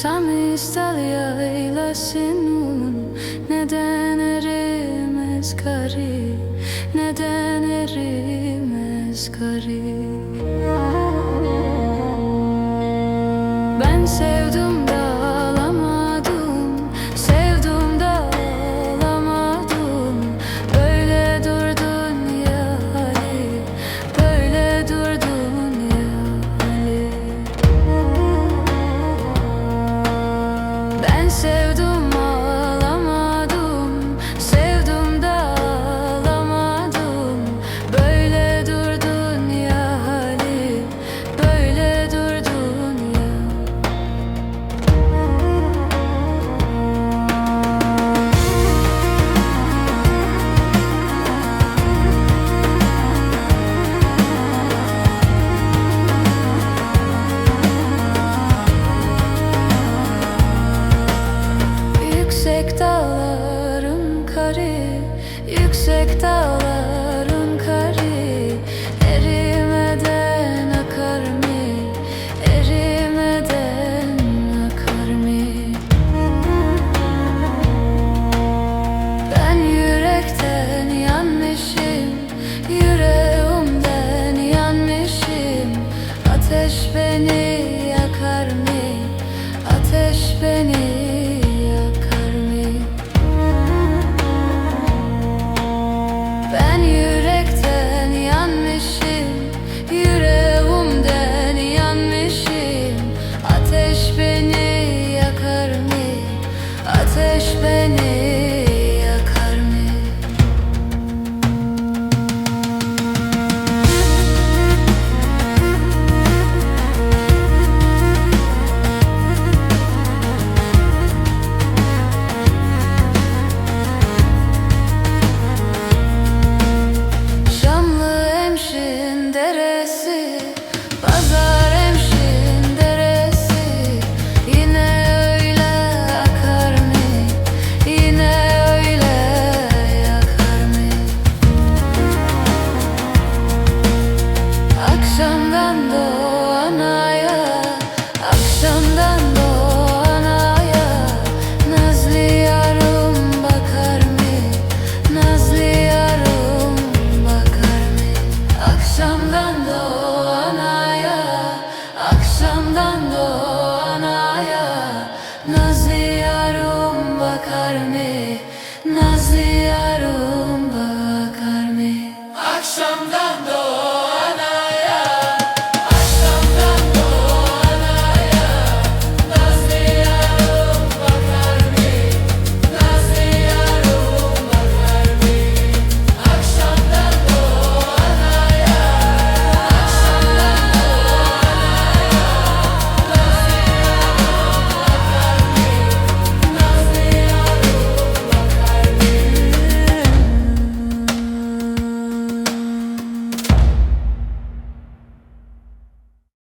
Sami ister yaylasın onun Neden erimez garip Neden erimez garip perfecta